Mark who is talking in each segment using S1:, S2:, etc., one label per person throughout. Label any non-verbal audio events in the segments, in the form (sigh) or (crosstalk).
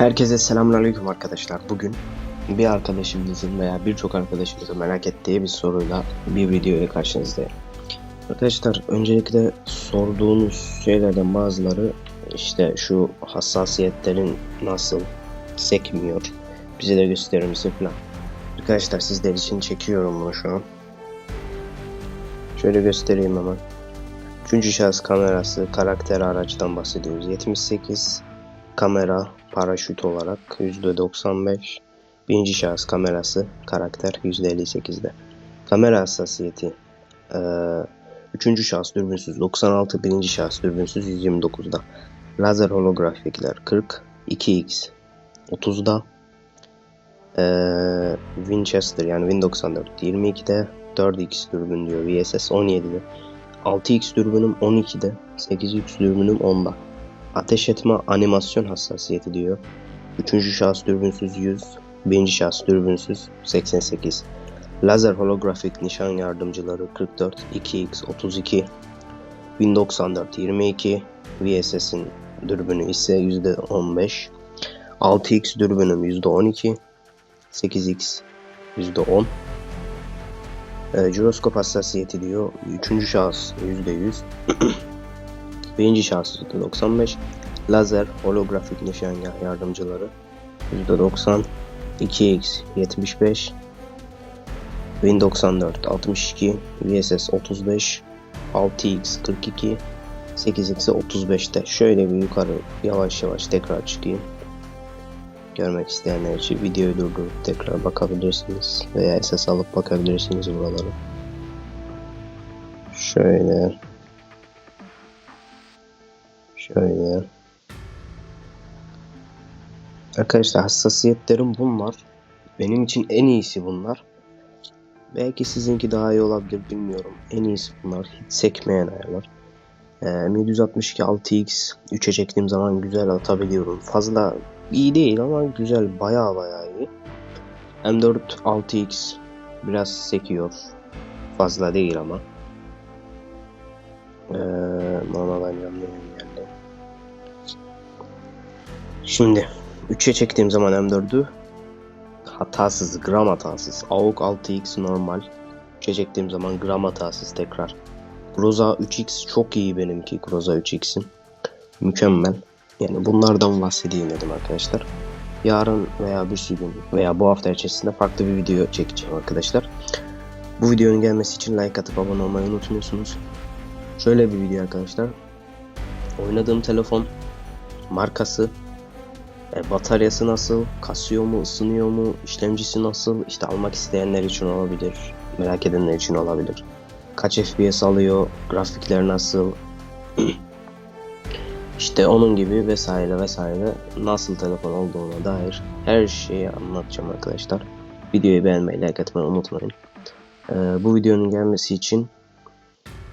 S1: Herkese selamünaleyküm arkadaşlar. Bugün bir arkadaşımızın veya birçok arkadaşımızın merak ettiği bir soruyla bir videoya karşınızdayım. Arkadaşlar öncelikle sorduğunuz şeylerden bazıları işte şu hassasiyetlerin nasıl sekmiyor bize de gösterir misin falan. Arkadaşlar sizler için çekiyorum bunu şu an. Şöyle göstereyim hemen. Üçüncü şahıs kamerası karakter araçtan bahsediyoruz. 78 kamera paraşüt olarak %95 birinci şahıs kamerası karakter %58'de kamera hassasiyeti eee, üçüncü şahıs dürbünsüz 96 birinci şahıs dürbünsüz 129'da lazer holografikler 40 2x 30'da eee, Winchester yani Win 94 22'de 4x dürbün diyor VSS 17'de 6x dürbünüm 12'de 8x dürbünüm 10'da Ateş etme animasyon hassasiyeti diyor. Üçüncü şahıs dürbünsüz 100, birinci şahıs dürbünsüz 88. Lazer holografik nişan yardımcıları 44, 2x 32, 1094 22, VSS'in dürbünü ise %15, 6x dürbünüm %12, 8x %10. E, jiroskop hassasiyeti diyor. Üçüncü şahıs %100. (clears throat) Birinci şahıs %95. Lazer holografik nişan yardımcıları %90. 2x 75. Win 94 62. VSS 35. 6x 42. 8x 35'te. Şöyle bir yukarı yavaş yavaş tekrar çıkayım. Görmek isteyenler için videoyu durdurup tekrar bakabilirsiniz. Veya SS alıp bakabilirsiniz buralara. Şöyle Şöyle. Arkadaşlar hassasiyetlerim bunlar. Benim için en iyisi bunlar. Belki sizinki daha iyi olabilir bilmiyorum. En iyisi bunlar. Hiç sekmeyen ayarlar. Ee, 762 6x 3'e çektiğim zaman güzel atabiliyorum. Fazla iyi değil ama güzel baya baya iyi. M4 6x biraz sekiyor. Fazla değil ama. Ee, normal ben yani. Şimdi 3'e çektiğim zaman M4'ü hatasız, gram hatasız. AUG 6X normal. 3'e çektiğim zaman gram hatasız tekrar. Groza 3X çok iyi benimki Groza 3X'in. Mükemmel. Yani bunlardan bahsedeyim dedim arkadaşlar. Yarın veya bir gün veya bu hafta içerisinde farklı bir video çekeceğim arkadaşlar. Bu videonun gelmesi için like atıp abone olmayı unutmuyorsunuz. Şöyle bir video arkadaşlar. Oynadığım telefon markası, e, bataryası nasıl, kasıyor mu, ısınıyor mu, işlemcisi nasıl, işte almak isteyenler için olabilir, merak edenler için olabilir. Kaç FPS alıyor, grafikler nasıl, (clears throat) işte onun gibi vesaire vesaire nasıl telefon olduğuna dair her şeyi anlatacağım arkadaşlar. Videoyu beğenmeyi, like atmayı unutmayın. E, bu videonun gelmesi için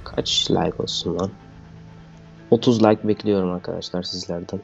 S1: kaç like olsun lan? 30 like bekliyorum arkadaşlar sizlerden.